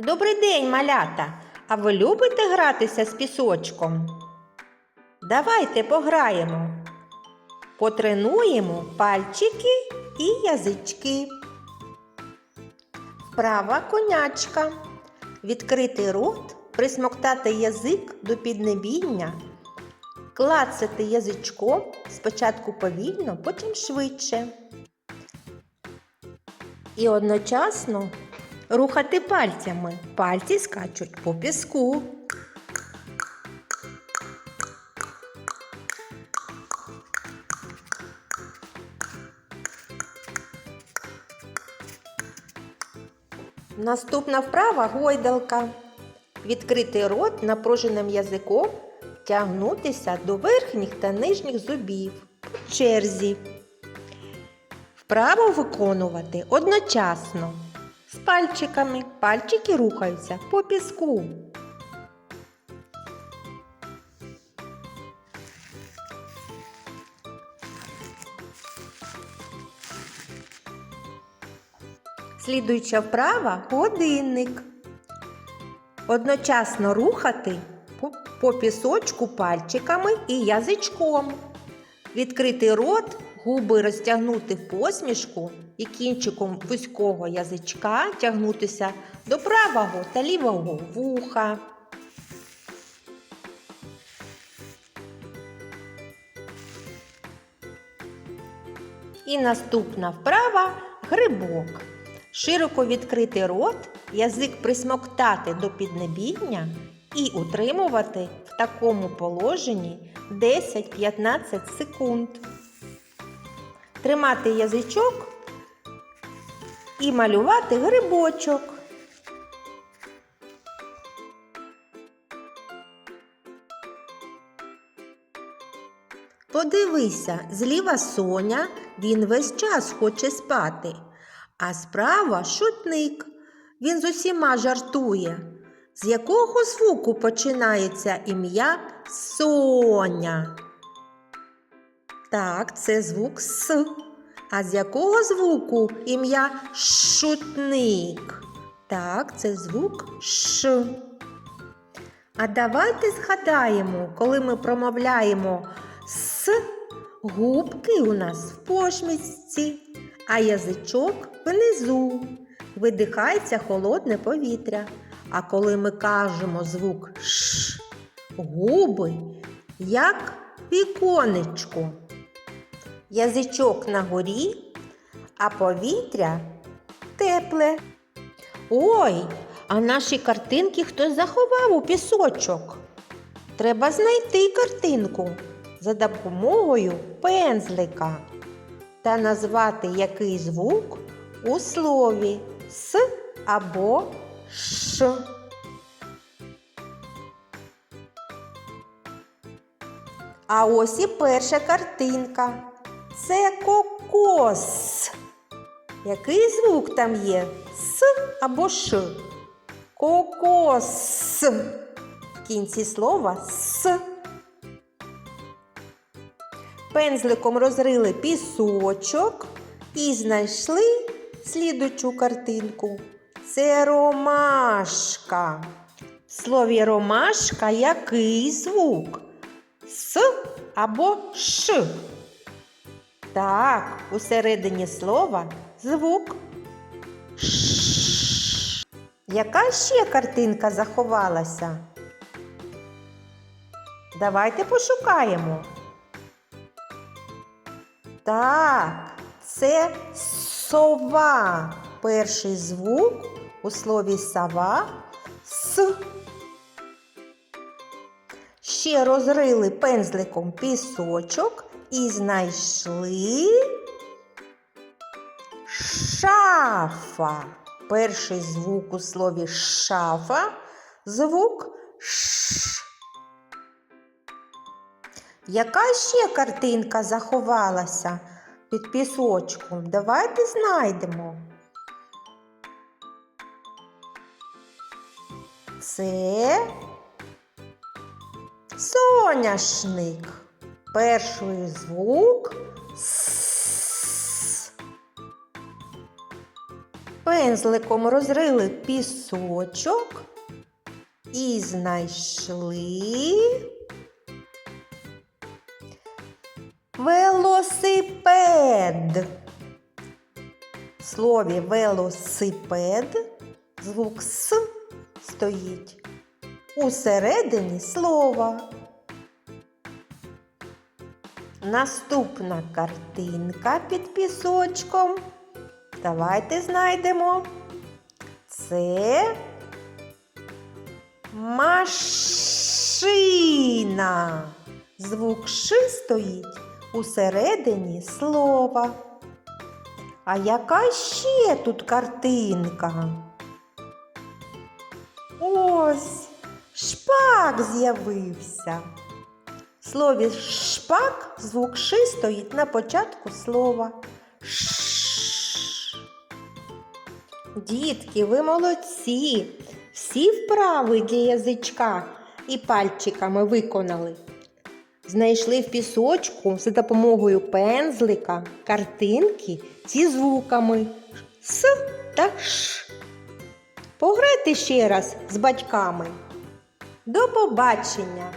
Добрий день, малята! А ви любите гратися з пісочком? Давайте пограємо. Потренуємо пальчики і язички. Вправа конячка. Відкрити рот, присмоктати язик до піднебіння, клацати язичком спочатку повільно, потім швидше. І одночасно рухати пальцями. Пальці скачуть по піску. Наступна вправа гойдалка. Відкрити рот напруженим язиком, тягнутися до верхніх та нижніх зубів по черзі. Вправо виконувати одночасно. З пальчиками. Пальчики рухаються по піску. Слідуюча вправа годинник. Одночасно рухати по, пісочку пальчиками і язичком. Відкрити рот, губи розтягнути в посмішку і кінчиком вузького язичка тягнутися до правого та лівого вуха. І наступна вправа грибок. Широко відкрити рот, язик присмоктати до піднебіння і утримувати в такому положенні 10-15 секунд. Тримати язичок і малювати грибочок. Подивися, зліва Соня, він весь час хоче спати, а справа шутник. Він з усіма жартує. З якого звуку починається ім'я Соня? Так, це звук С. А з якого звуку ім'я шутник? Так, це звук Ш. А давайте згадаємо, коли ми промовляємо С, губки у нас в пошмісці, а язичок внизу. Видихається холодне повітря. А коли ми кажемо звук Ш, губи, як віконечко. Язичок на горі, а повітря тепле. Ой, а наші картинки хтось заховав у пісочок. Треба знайти картинку за допомогою пензлика та назвати який звук у слові С або Ш. А ось і перша картинка. Це кокос. Який звук там є? С або Ш? Кокос. В кінці слова С. Пензликом розрили пісочок і знайшли слідучу картинку. Це ромашка. В слові ромашка який звук? С або Ш. Так, усередині слова звук. Яка ще картинка заховалася? Давайте пошукаємо. Так, це сова. Перший звук у слові сова с. Ще розрили пензликом пісочок і знайшли шафа. Перший звук у слові шафа звук ш. Яка ще картинка заховалася під пісочком? Давайте знайдемо. Це соняшник. Перший звук С. Пензликом розрили пісочок і знайшли велосипед. В слові велосипед звук С стоїть усередині слова. Наступна картинка під пісочком. Давайте знайдемо. Це машина. Звук Ш стоїть усередині слова. А яка ще тут картинка? Ось шпак з'явився. В слові шпак звук Ш стоїть на початку слова. Ш. Дітки, ви молодці. Всі вправи для язичка і пальчиками виконали. Знайшли в пісочку за допомогою пензлика картинки зі звуками С та Ш. Пограйте ще раз з батьками. До побачення!